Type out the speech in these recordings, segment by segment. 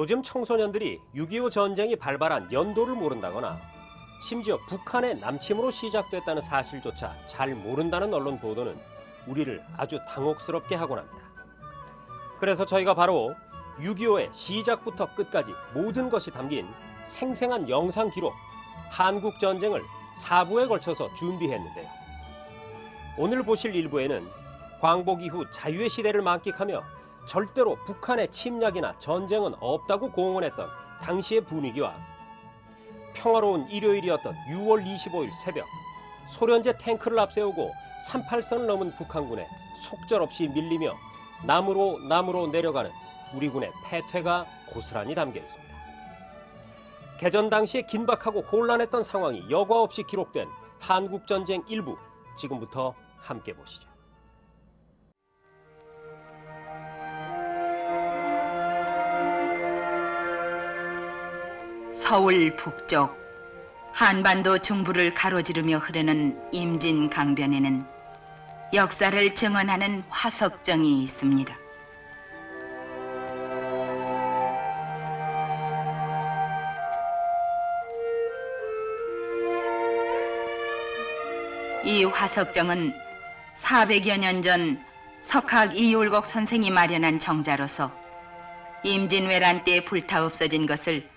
요즘 청소년들이 6.25 전쟁이 발발한 연도를 모른다거나 심지어 북한의 남침으로 시작됐다는 사실조차 잘 모른다는 언론 보도는 우리를 아주 당혹스럽게 하곤 합니다. 그래서 저희가 바로 6.25의 시작부터 끝까지 모든 것이 담긴 생생한 영상 기록 한국 전쟁을 4부에 걸쳐서 준비했는데요. 오늘 보실 일부에는 광복 이후 자유의 시대를 만끽하며 절대로 북한의 침략이나 전쟁은 없다고 공언했던 당시의 분위기와 평화로운 일요일이었던 6월 25일 새벽 소련제 탱크를 앞세우고 38선을 넘은 북한군에 속절없이 밀리며 남으로 남으로 내려가는 우리 군의 패퇴가 고스란히 담겨 있습니다. 개전 당시에 긴박하고 혼란했던 상황이 여과 없이 기록된 한국 전쟁 일부 지금부터 함께 보시죠. 서울 북쪽 한반도 중부를 가로지르며 흐르는 임진 강변에는 역사를 증언하는 화석정이 있습니다. 이 화석정은 400여 년 전 석학 이율곡 선생이 마련한 정자로서 임진왜란 때 불타 없어진 것을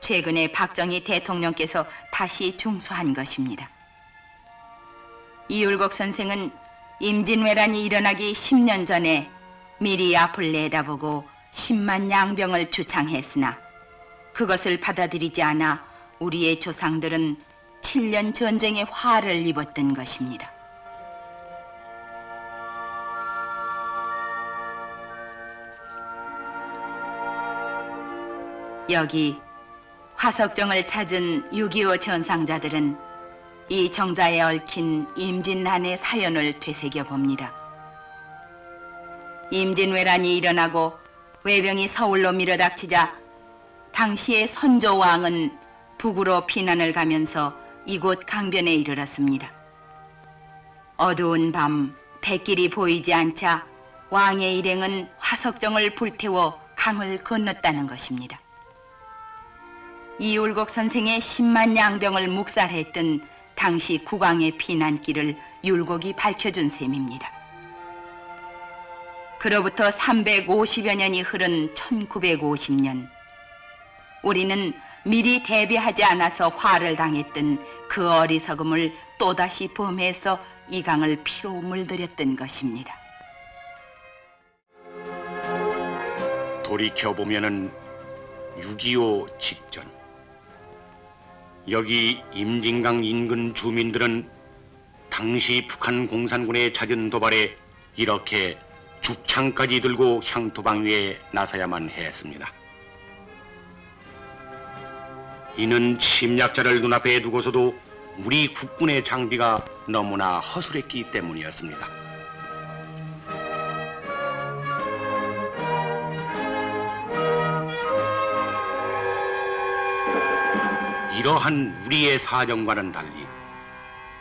최근에 박정희 대통령께서 다시 중수한 것입니다. 이율곡 선생은 임진왜란이 일어나기 10년 전에 미리 앞을 내다보고 10만 양병을 주창했으나 그것을 받아들이지 않아 우리의 조상들은 7년 전쟁의 화를 입었던 것입니다. 여기 화석정을 찾은 6.25 전상자들은 이 정자에 얽힌 임진난의 사연을 되새겨 봅니다. 임진왜란이 일어나고 외병이 서울로 밀어닥치자 당시의 선조왕은 북으로 피난을 가면서 이곳 강변에 이르렀습니다. 어두운 밤 백길이 보이지 않자 왕의 일행은 화석정을 불태워 강을 건넜다는 것입니다. 이울곡 선생의 10만 양병을 묵살했던 당시 국왕의 피난길을 율곡이 밝혀준 셈입니다. 그로부터 350여 년이 흐른 1950년, 우리는 미리 대비하지 않아서 화를 당했던 그 어리석음을 또다시 범해서 이 강을 피로 물들였던 것입니다. 돌이켜보면은 6.25 직전 여기 임진강 인근 주민들은 당시 북한 공산군의 잦은 도발에 이렇게 죽창까지 들고 향토방위에 나서야만 했습니다. 이는 침략자를 눈앞에 두고서도 우리 국군의 장비가 너무나 허술했기 때문이었습니다. 이러한 우리의 사정과는 달리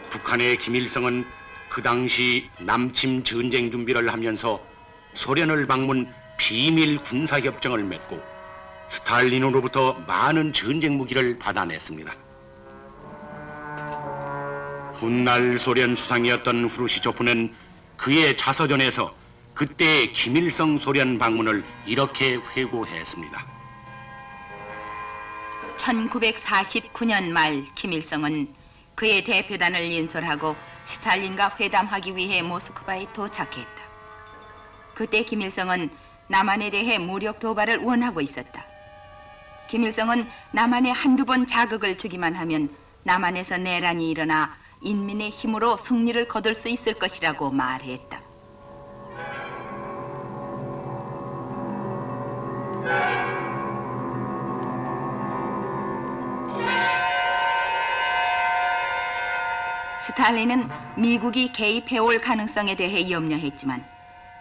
북한의 김일성은 그 당시 남침 전쟁 준비를 하면서 소련을 방문 비밀 군사 협정을 맺고 스탈린으로부터 많은 전쟁 무기를 받아냈습니다. 훗날 소련 수상이었던 후르시초프는 그의 자서전에서 그때 김일성 소련 방문을 이렇게 회고했습니다. 1949년 말 김일성은 그의 대표단을 인솔하고 스탈린과 회담하기 위해 모스크바에 도착했다. 그때 김일성은 남한에 대해 무력 도발을 원하고 있었다. 김일성은 남한에 한두 번 자극을 주기만 하면 남한에서 내란이 일어나 인민의 힘으로 승리를 거둘 수 있을 것이라고 말했다. 스탈린은 미국이 개입해올 가능성에 대해 염려했지만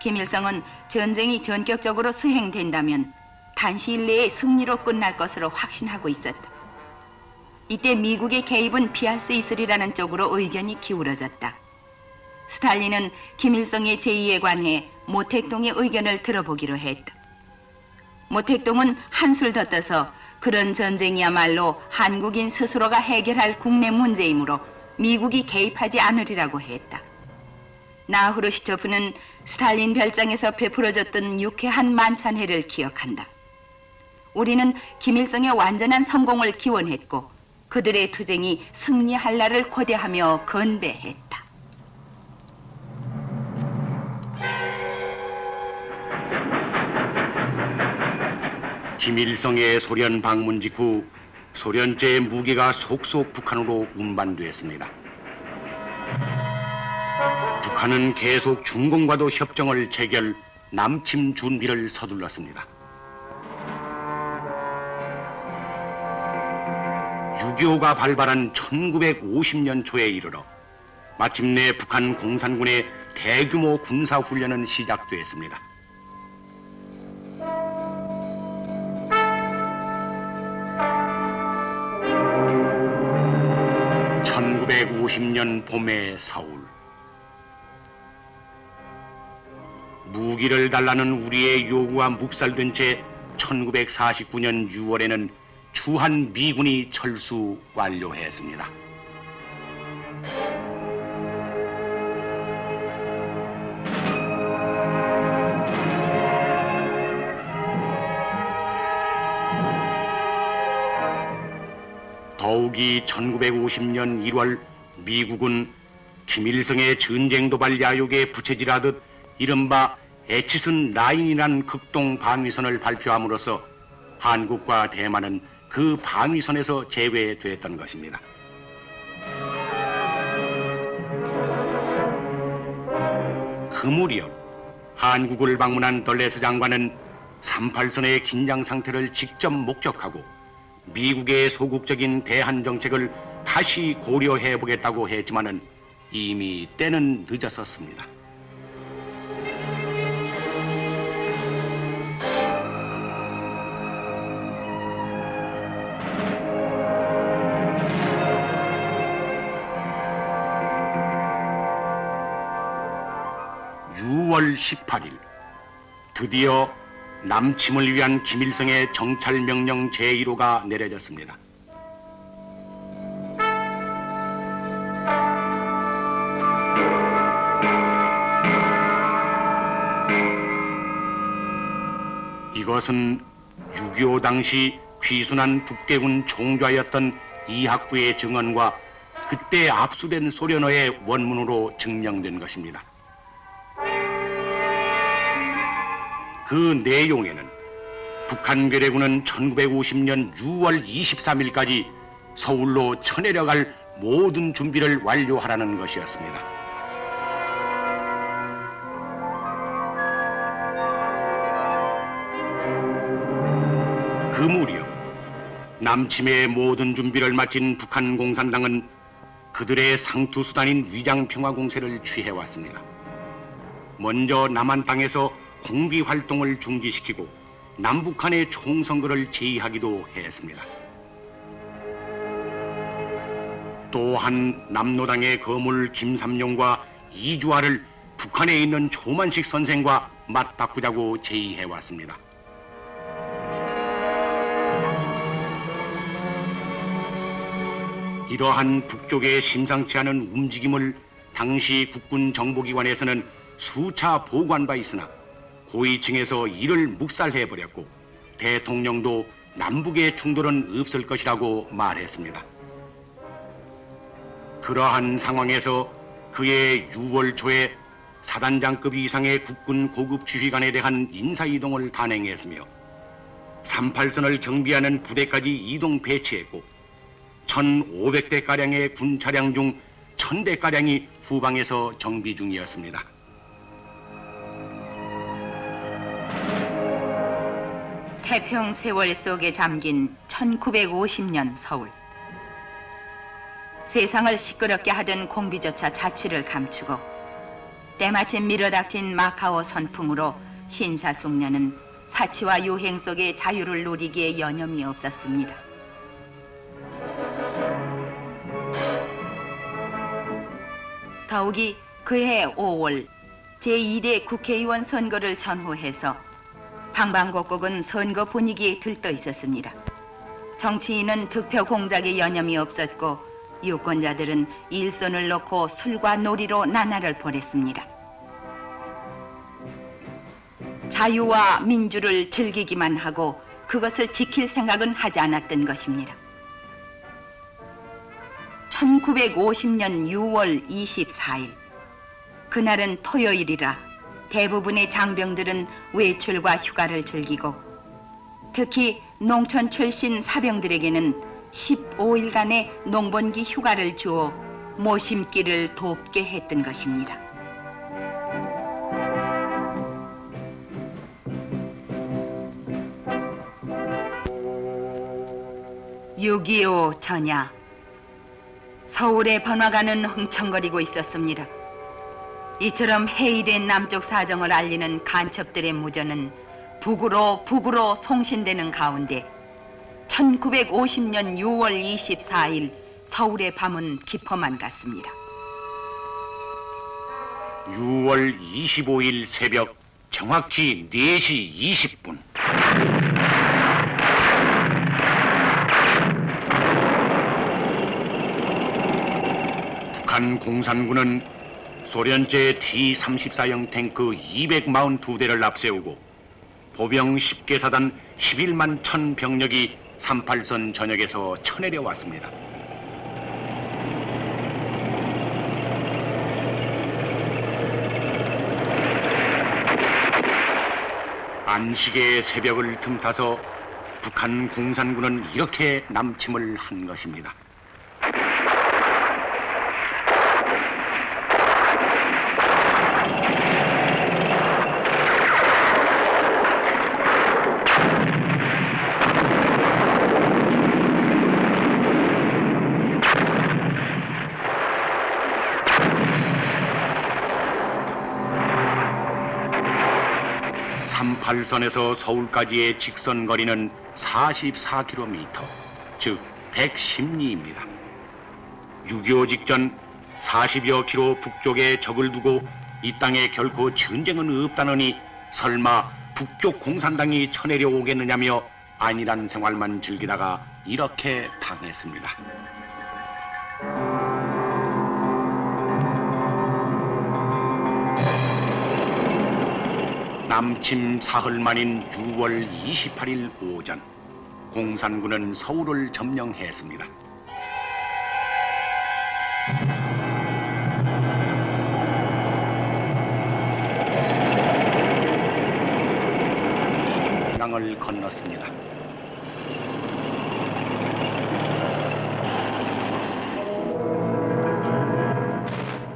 김일성은 전쟁이 전격적으로 수행된다면 단시일 내에 승리로 끝날 것으로 확신하고 있었다. 이때 미국의 개입은 피할 수 있으리라는 쪽으로 의견이 기울어졌다. 스탈린은 김일성의 제의에 관해 모택동의 의견을 들어보기로 했다. 모택동은 한술 더 떠서 그런 전쟁이야말로 한국인 스스로가 해결할 국내 문제이므로 미국이 개입하지 않으리라고 했다. 나 후르시초프는 스탈린 별장에서 베풀어졌던 유쾌한 만찬회를 기억한다. 우리는 김일성의 완전한 성공을 기원했고 그들의 투쟁이 승리할 날을 고대하며 건배했다. 김일성의 소련 방문 직후 소련제의 무기가 속속 북한으로 운반되었습니다. 북한은 계속 중공과도 협정을 체결, 남침 준비를 서둘렀습니다. 6.25가 발발한 1950년 초에 이르러 마침내 북한 공산군의 대규모 군사훈련은 시작되었습니다. 1950년 봄의 서울. 무기를 달라는 우리의 요구가 묵살된 채 1949년 6월에는 주한 미군이 철수 완료했습니다. 더욱이 1950년 1월 미국은 김일성의 전쟁 도발 야욕에 부채질하듯 이른바 에치슨 라인이란 극동 방위선을 발표함으로써 한국과 대만은 그 방위선에서 제외됐던 것입니다. 그 무렵 한국을 방문한 덜레스 장관은 38선의 긴장 상태를 직접 목격하고 미국의 소극적인 대한 정책을 다시 고려해 보겠다고 했지만은 이미 때는 늦었었습니다. (6월 18일) 드디어 남침을 위한 김일성의 정찰 명령 제1호가 내려졌습니다. 이것은 6.25 당시 귀순한 북대군 총좌였던 이학부의 증언과 그때 압수된 소련어의 원문으로 증명된 것입니다. 그 내용에는 북한 괴뢰군은 1950년 6월 23일까지 서울로 쳐내려갈 모든 준비를 완료하라는 것이었습니다. 그 무렵 남침의 모든 준비를 마친 북한 공산당은 그들의 상투 수단인 위장 평화 공세를 취해 왔습니다. 먼저 남한 땅에서 공비 활동을 중지시키고 남북한의 총선거를 제의하기도 했습니다. 또한 남노당의 거물 김삼룡과 이주화를 북한에 있는 조만식 선생과 맞바꾸자고 제의해 왔습니다. 이러한 북쪽의 심상치 않은 움직임을 당시 국군 정보기관에서는 수차 보고한 바 있으나 고위층에서 이를 묵살해버렸고 대통령도 남북의 충돌은 없을 것이라고 말했습니다. 그러한 상황에서 그의 6월 초에 사단장급 이상의 국군 고급 지휘관에 대한 인사이동을 단행했으며 38선을 경비하는 부대까지 이동 배치했고 1,500대가량의 군 차량 중 1,000대가량이 후방에서 정비 중이었습니다. 태평 세월 속에 잠긴 1950년 서울. 세상을 시끄럽게 하던 공비조차 자취를 감추고 때마침 밀어닥친 마카오 선풍으로 신사숙녀는 사치와 유행 속의 자유를 누리기에 여념이 없었습니다. 더욱이 그해 5월 제2대 국회의원 선거를 전후해서 방방곡곡은 선거 분위기에 들떠 있었습니다. 정치인은 득표 공작에 여념이 없었고 유권자들은 일손을 놓고 술과 놀이로 나날을 보냈습니다. 자유와 민주를 즐기기만 하고 그것을 지킬 생각은 하지 않았던 것입니다. 1950년 6월 24일 그날은 토요일이라 대부분의 장병들은 외출과 휴가를 즐기고 특히 농촌 출신 사병들에게는 15일간의 농번기 휴가를 주어 모심기를 돕게 했던 것입니다. (6.25) 전야 서울의 번화가는 흥청거리고 있었습니다. 이처럼 해일의 남쪽 사정을 알리는 간첩들의 무전은 북으로 북으로 송신되는 가운데 1950년 6월 24일 서울의 밤은 깊어만 갔습니다. 6월 25일 새벽 정확히 4시 20분. 북한 공산군은 소련제 T-34형 탱크 242대를 앞세우고 보병 10개 사단 11만 천 병력이 38선 전역에서 쳐내려 왔습니다. 안식의 새벽을 틈타서 북한 공산군은 이렇게 남침을 한 것입니다. 삼팔선에서 서울까지의 직선 거리는 44km, 즉 110리입니다. 6.25 직전 40여 킬로 북쪽에 적을 두고 이 땅에 결코 전쟁은 없다느니 설마 북쪽 공산당이 쳐내려 오겠느냐며 안일한 생활만 즐기다가 이렇게 당했습니다. 남침 사흘 만인 6월 28일 오전 공산군은 서울을 점령했습니다. 강을 건넜습니다.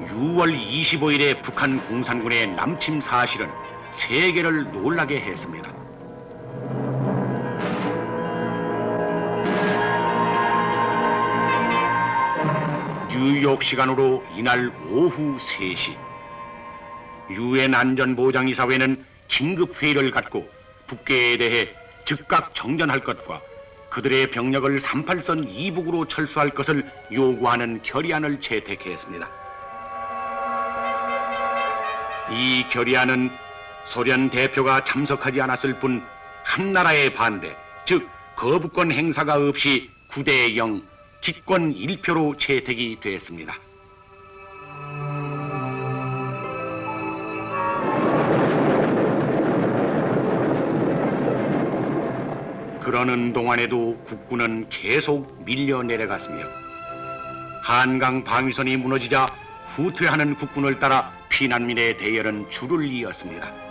(6월 25일에) 북한 공산군의 남침 사실은 세계를 놀라게 했습니다. 뉴욕 시간으로 이날 오후 3시 유엔 안전보장이사회는 긴급 회의를 갖고 북괴에 대해 즉각 정전할 것과 그들의 병력을 38선 이북으로 철수할 것을 요구하는 결의안을 채택했습니다. 이 결의안은 소련 대표가 참석하지 않았을 뿐 한나라의 반대, 즉 거부권 행사가 없이 9대 0, 기권 1표로 채택이 됐습니다. 그러는 동안에도 국군은 계속 밀려 내려갔으며 한강 방위선이 무너지자 후퇴하는 국군을 따라 피난민의 대열은 줄을 이었습니다.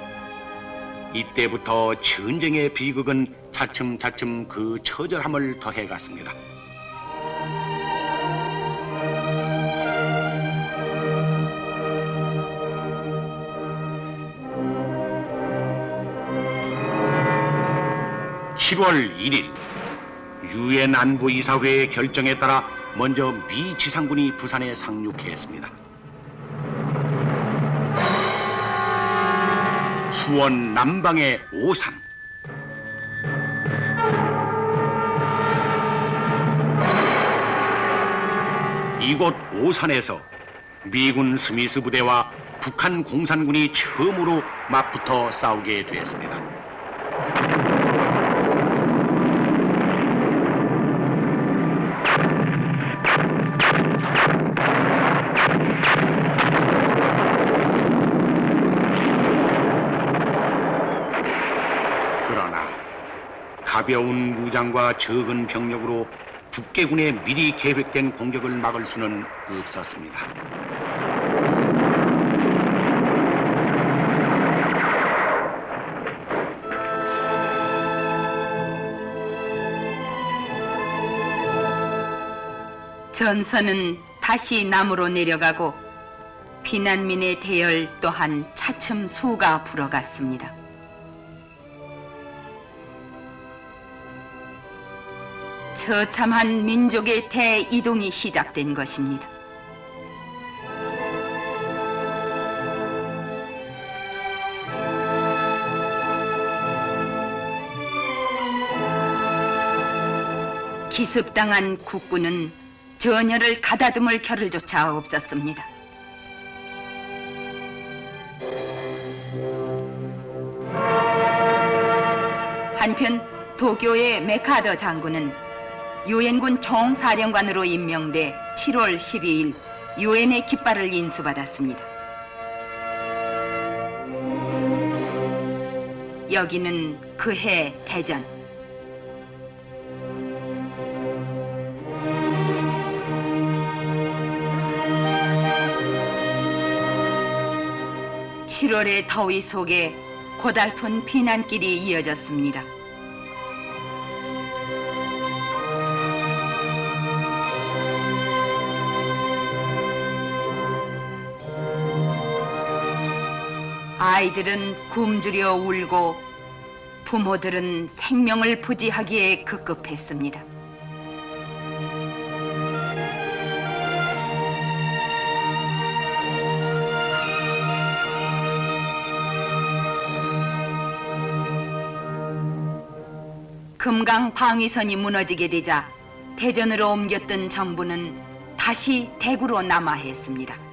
이때부터 전쟁의 비극은 차츰차츰 그 처절함을 더해갔습니다. (7월 1일) 유엔 안보이사회의 결정에 따라 먼저 미 지상군이 부산에 상륙했습니다. 수원 남방의 오산 이곳 오산에서 미군 스미스 부대와 북한 공산군이 처음으로 맞붙어 싸우게 되었습니다. 가벼운 무장과 적은 병력으로 북계군의 미리 계획된 공격을 막을 수는 없었습니다. 전선은 다시 남으로 내려가고 피난민의 대열 또한 차츰 수가 불어갔습니다. 처참한 민족의 대이동이 시작된 것입니다. 기습당한 국군은 전열을 가다듬을 겨를조차 없었습니다. 한편 도교의 메카더 장군은 유엔군 총사령관으로 임명돼 7월 12일 유엔의 깃발을 인수받았습니다. 여기는 그해 대전. 칠월의 더위 속에 고달픈 피난길이 이어졌습니다. 아이들은 굶주려 울고 부모들은 생명을 부지하기에 급급했습니다. 금강 방위선이 무너지게 되자 대전으로 옮겼던 정부는 다시 대구로 남하했습니다.